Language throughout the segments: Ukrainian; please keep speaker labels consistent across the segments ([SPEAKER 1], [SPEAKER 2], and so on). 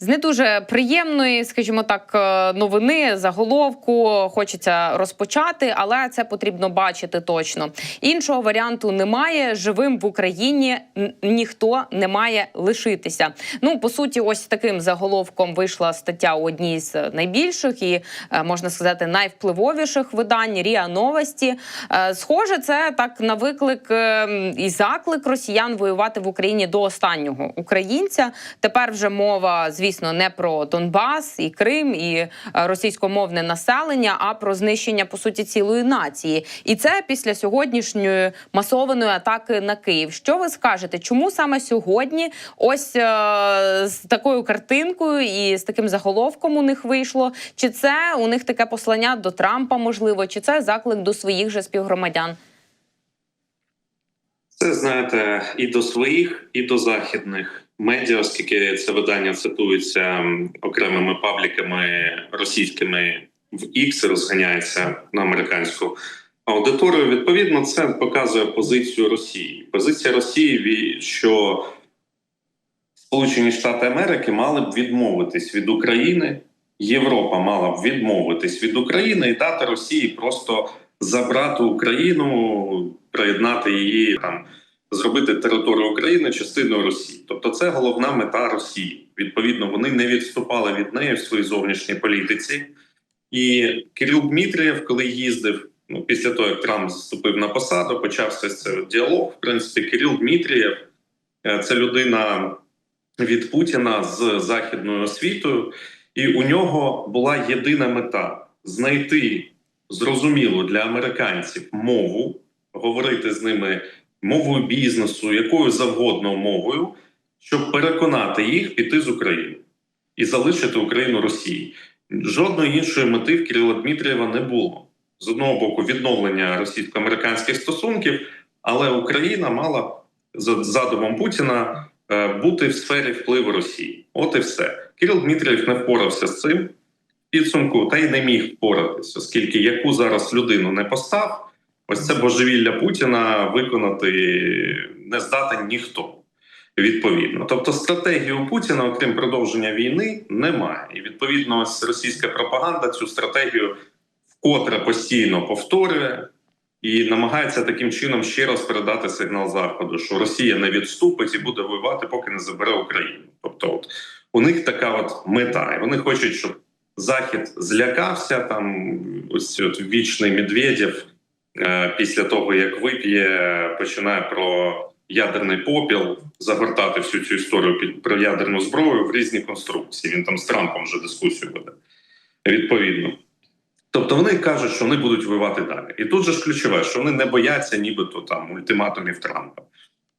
[SPEAKER 1] З не дуже приємної, скажімо так, е, новини заголовку хочеться розпочати, але це потрібно бачити точно. Іншого варіанту немає. Живим в Україні ніхто не має лишитися. Ну по суті, ось таким заголовком вийшла стаття у одній з найбільших і е, можна сказати найвпливовіших видань Ріа Новості. Е, Схоже, це так на виклик і заклик росіян воювати в Україні до останнього українця. Тепер вже мова, звісно, не про Донбас і Крим і е, російськомовне населення, а про знищення по суті цілої нації. І це після сьогоднішньої масованої атаки на Київ. Що ви скажете? Чому саме сьогодні ось е, з такою картинкою і з таким заголовком у них вийшло? Чи це у них таке послання до Трампа, можливо, чи це заклик до своїх же співгромадян?
[SPEAKER 2] Це знаєте і до своїх, і до західних медіа, оскільки це видання цитується окремими пабліками російськими в X, розганяється на американську аудиторію. Відповідно, це показує позицію Росії. Позиція Росії, що Сполучені Штати Америки мали б відмовитись від України. Європа мала б відмовитись від України і дати Росії просто забрати Україну, приєднати її там, зробити територію України частиною Росії. Тобто, це головна мета Росії. Відповідно, вони не відступали від неї в своїй зовнішній політиці. І Кирил Дмитрієв, коли їздив, ну після того як Трамп заступив на посаду, почався цей діалог. В принципі, Кирил Дмитрієв е, це людина від Путіна з західною освітою, і у нього була єдина мета знайти зрозумілу для американців мову, говорити з ними мовою бізнесу, якою завгодно мовою, щоб переконати їх піти з України і залишити Україну Росії. Жодної іншої мети в Кирила Дмитрієва не було. З одного боку, відновлення російсько-американських стосунків, але Україна мала за задумом Путіна е, бути в сфері впливу Росії. От і все. Кирил Дмитрієв не впорався з цим підсумку, та й не міг впоратися, оскільки яку зараз людину не постав, ось це божевілля Путіна виконати не здатен ніхто. Відповідно, тобто стратегії у Путіна, окрім продовження війни, немає. І відповідно, ось російська пропаганда цю стратегію вкотре постійно повторює і намагається таким чином ще раз передати сигнал заходу, що Росія не відступить і буде воювати, поки не забере Україну. Тобто, от у них така от мета, і вони хочуть, щоб Захід злякався там. Ось от вічний Медведєв після того як вип'є, починає про ядерний попіл загортати всю цю історію про ядерну зброю в різні конструкції. Він там з Трампом вже дискусію веде відповідно. Тобто вони кажуть, що вони будуть воювати далі. І тут же ж ключове, що вони не бояться, нібито там ультиматумів Трампа.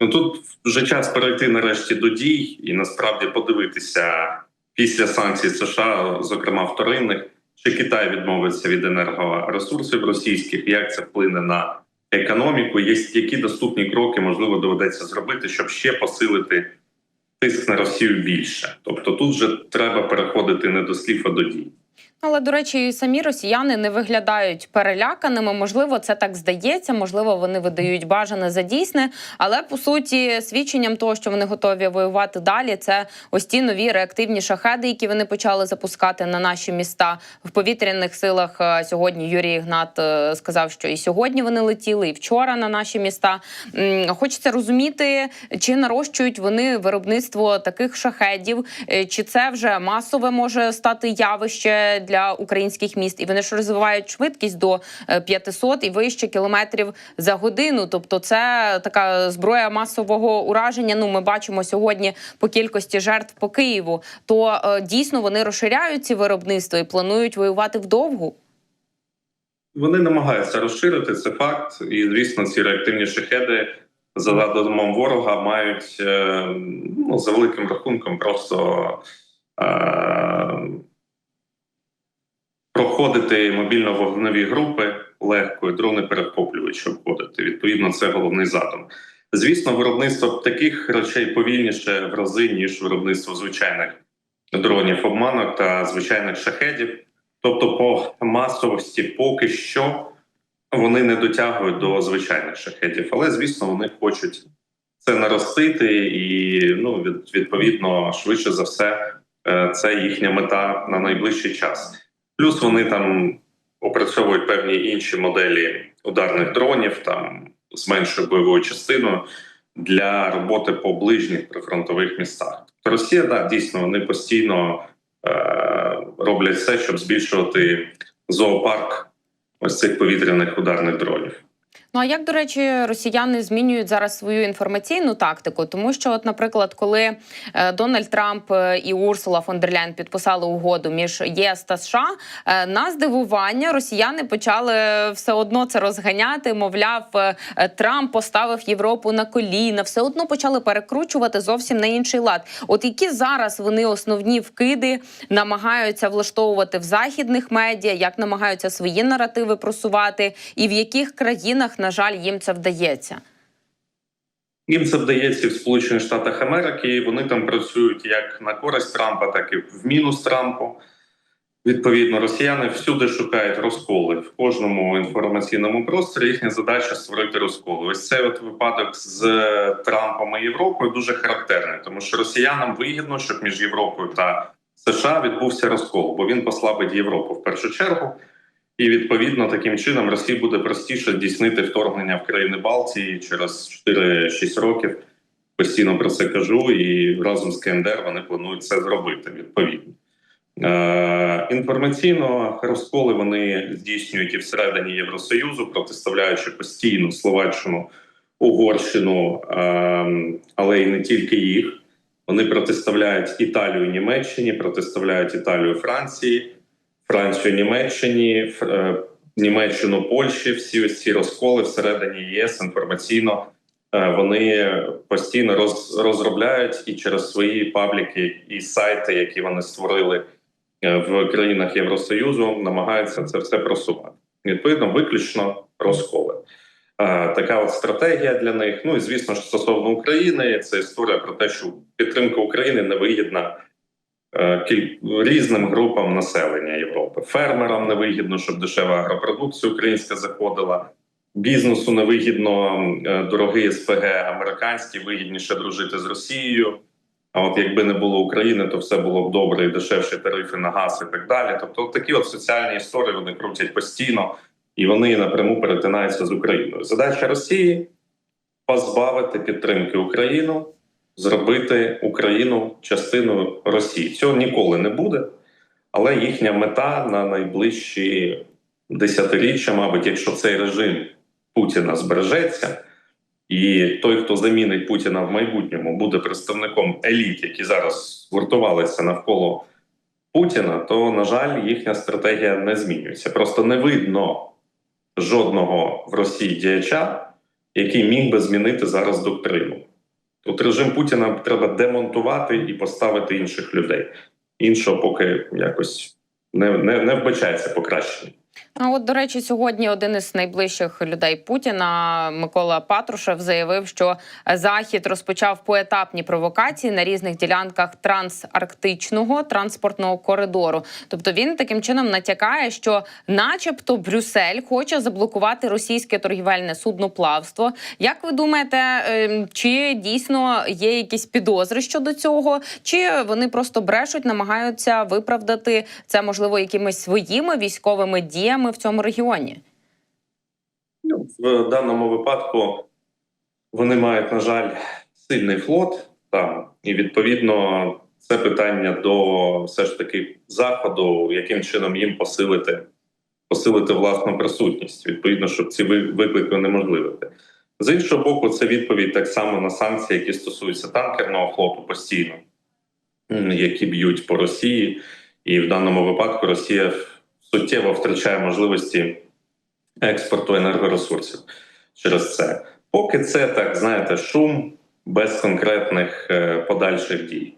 [SPEAKER 2] Ну тут вже час перейти нарешті до дій і насправді подивитися після санкцій США, зокрема вторинних, чи Китай відмовиться від енергоресурсів російських, як це вплине на економіку, є які доступні кроки можливо доведеться зробити, щоб ще посилити тиск на Росію більше. Тобто тут вже треба переходити не до слів, а до дій.
[SPEAKER 1] Але до речі, і самі росіяни не виглядають переляканими. Можливо, це так здається. Можливо, вони видають бажане за дійсне. Але по суті, свідченням того, що вони готові воювати далі, це ось ті нові реактивні шахеди, які вони почали запускати на наші міста в повітряних силах. е, Сьогодні Юрій Ігнат е, сказав, що і сьогодні вони летіли, і вчора на наші міста. Хочеться розуміти, чи нарощують вони виробництво таких шахедів, е, чи це вже масове може стати явище для українських міст, і вони ж розвивають швидкість до е, 500 і вище кілометрів за годину. Тобто, це така зброя масового ураження. Ну, ми бачимо сьогодні по кількості жертв по Києву. То е, дійсно вони розширяють ці виробництва і планують воювати вдовгу.
[SPEAKER 2] Вони намагаються розширити це факт, і звісно, ці реактивні шахеди за задумом ворога мають е, ну, за великим рахунком просто е, проходити мобільно-вогневі групи легко, дрони перехоплювачі обходити. Відповідно, це головний задум. Звісно, виробництво таких речей повільніше в рази ніж виробництво звичайних дронів обманок та звичайних шахедів. Тобто, по масовості поки що вони не дотягують до звичайних шахедів, але звісно, вони хочуть це наростити і ну відповідно швидше за все Е, Це їхня мета на найближчий час. Плюс вони там опрацьовують певні інші моделі ударних дронів, там з меншою бойовою частиною для роботи по ближніх прифронтових містах. Тобто Росія да, дійсно вони постійно е, роблять все, щоб збільшувати зоопарк ось цих повітряних ударних дронів.
[SPEAKER 1] Ну а як до речі, росіяни змінюють зараз свою інформаційну тактику? Тому що, от, наприклад, коли е, Дональд Трамп е, і Урсула фон дер Ляйн підписали угоду між ЄС та США, е, на здивування росіяни почали все одно це розганяти. Мовляв, Трамп поставив Європу на коліна, все одно почали перекручувати зовсім на інший лад. От які зараз вони основні вкиди намагаються влаштовувати в західних медіа, як намагаються свої наративи просувати, і в яких країнах, на жаль, їм це вдається.
[SPEAKER 2] Їм це вдається в Сполучених Штатах Америки. Вони там працюють як на користь Трампа, так і в мінус Трампу. Відповідно, росіяни всюди шукають розколи в кожному інформаційному просторі. Їхня задача створити розколи. Ось цей от випадок з Трампом і Європою дуже характерний, тому що росіянам вигідно, щоб між Європою та США відбувся розкол, бо він послабить Європу в першу чергу. І відповідно таким чином Росії буде простіше здійснити вторгнення в країни Балтії через 4-6 років. Постійно про це кажу, і разом з КНДР вони планують це зробити відповідно. Е, інформаційно розколи вони здійснюють і всередині Євросоюзу, протиставляючи постійно Словаччину, Угорщину, е, але й не тільки їх. Вони протиставляють Італію Німеччині, протиставляють Італію Франції, Францію Німеччині, е, Німеччину Польщі. Всі ось ці розколи всередині ЄС інформаційно е, вони постійно роз, розробляють і через свої пабліки і сайти, які вони створили е, в країнах Євросоюзу, намагаються це все просувати. Відповідно, виключно розколи. Така от стратегія для них. Ну і звісно ж, стосовно України, це історія про те, що підтримка України невигідна різним групам населення Європи. Фермерам невигідно, щоб дешева агропродукція українська заходила. Бізнесу невигідно е, дорогий СПГ американський, вигідніше дружити з Росією. А от якби не було України, то все було б добре і дешевші тарифи на газ і так далі. Тобто, от такі от соціальні історії вони крутять постійно і вони напряму перетинаються з Україною. Задача Росії позбавити підтримки Україну, зробити Україну частиною Росії. Цього ніколи не буде, але їхня мета на найближчі десятиріччя, мабуть, якщо цей режим Путіна збережеться, і той, хто замінить Путіна в майбутньому, буде представником еліт, які зараз гуртувалися навколо Путіна, то на жаль, їхня стратегія не змінюється. Просто не видно жодного в Росії діяча, який міг би змінити зараз доктрину. Тут режим Путіна треба демонтувати і поставити інших людей. Іншого поки якось не, не, не вбачається покращення.
[SPEAKER 1] А от, до речі, сьогодні один із найближчих людей Путіна Микола Патрушев заявив, що Захід розпочав поетапні провокації на різних ділянках трансарктичного транспортного коридору. Тобто він таким чином натякає, що, начебто, Брюссель хоче заблокувати російське торгівельне судноплавство. Як ви думаєте, ем, чи дійсно є якісь підозри щодо цього, чи вони просто брешуть, намагаються виправдати це можливо якимись своїми військовими діями в цьому регіоні?
[SPEAKER 2] Ну, в даному випадку вони мають, на жаль, сильний флот там, і відповідно це питання до все ж таки заходу, яким чином їм посилити, посилити власну присутність, відповідно, щоб ці ви- виклики унеможливити. З іншого боку, це відповідь так само на санкції, які стосуються танкерного флоту постійно, які б'ють по Росії, і в даному випадку Росія суттєво втрачає можливості експорту енергоресурсів через це. Поки це так, знаєте, шум без конкретних е, подальших дій.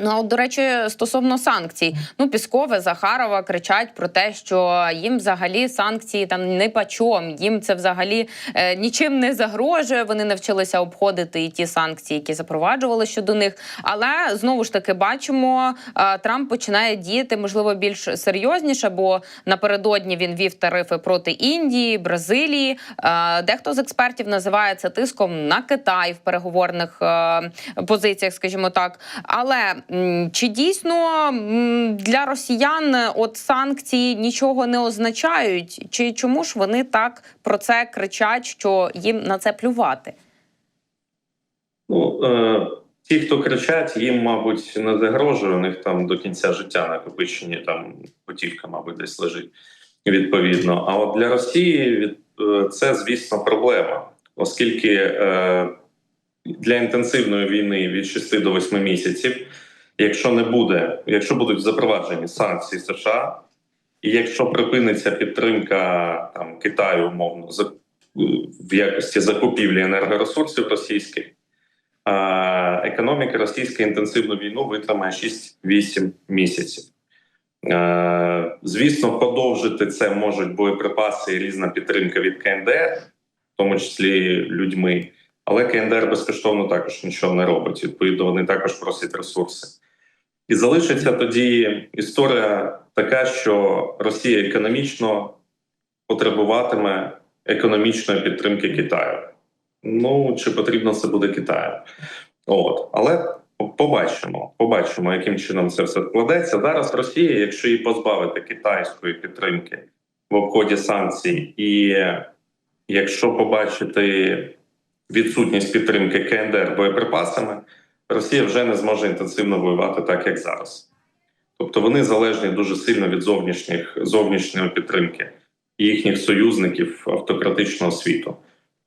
[SPEAKER 1] Ну, а от, до речі, стосовно санкцій, ну Піскова, Захарова кричать про те, що їм взагалі санкції там не почом, їм це взагалі е, нічим не загрожує. Вони навчилися обходити і ті санкції, які запроваджували щодо них. Але знову ж таки бачимо, е, Трамп починає діяти можливо більш серйозніше, бо напередодні він вів тарифи проти Індії, Бразилії. Е, дехто з експертів називає це тиском на Китай в переговорних е, позиціях, скажімо так. Але чи дійсно для росіян е, от санкції нічого не означають? Чи чому ж вони так про це кричать, що їм на це плювати?
[SPEAKER 2] Ну, е, ті, хто кричать, їм, мабуть, не загрожує. У них там до кінця життя накопичені там готівка, мабуть, десь лежить відповідно. А от для Росії е, це, звісно, проблема, оскільки е, для інтенсивної війни від 6 до 8 місяців, якщо не буде, якщо будуть запроваджені санкції США, і якщо припиниться підтримка там Китаю, умовно, в якості закупівлі енергоресурсів російських. Економіка російська інтенсивну війну витримає 6-8 місяців. Звісно, подовжити це можуть боєприпаси і різна підтримка від КНДР, в тому числі людьми. Але КНДР безкоштовно також нічого не робить. Відповідно, вони також просять ресурси. І залишиться тоді історія така, що Росія економічно потребуватиме економічної підтримки Китаю. Ну чи потрібно це буде Китаю? От, але побачимо, побачимо, яким чином це все складеться. Зараз Росія, якщо її позбавити китайської підтримки в обході санкцій, і якщо побачити відсутність підтримки КНДР боєприпасами, Росія вже не зможе інтенсивно воювати так, як зараз. Тобто вони залежні дуже сильно від зовнішніх зовнішньої підтримки їхніх союзників автократичного світу.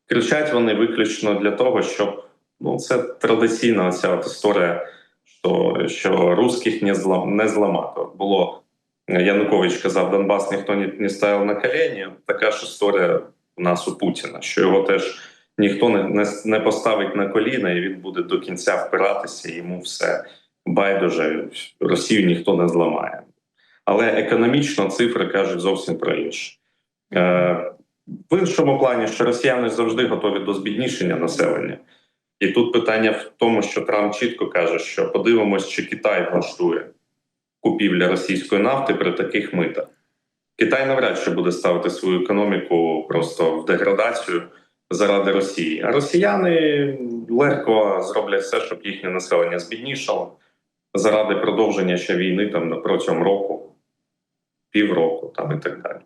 [SPEAKER 2] Кричать вони виключно для того, щоб ну це традиційна ця історія, що що русських не злам не зламати. Було Янукович казав, Донбас ніхто не, не ставив на колені. Така ж історія у нас у Путіна, що його теж ніхто не, не, не поставить на коліна, і він буде до кінця впиратися. Йому все байдуже Росію ніхто не зламає. Але економічно цифри кажуть зовсім про інше. Е, в іншому плані, що росіяни завжди готові до збіднішення населення. І тут питання в тому, що Трамп чітко каже, що подивимось, чи Китай влаштує купівля російської нафти при таких митах. Китай навряд чи буде ставити свою економіку просто в деградацію заради Росії. А росіяни легко зроблять все, щоб їхнє населення збіднішало заради продовження ще війни там протягом року, півроку там і так далі.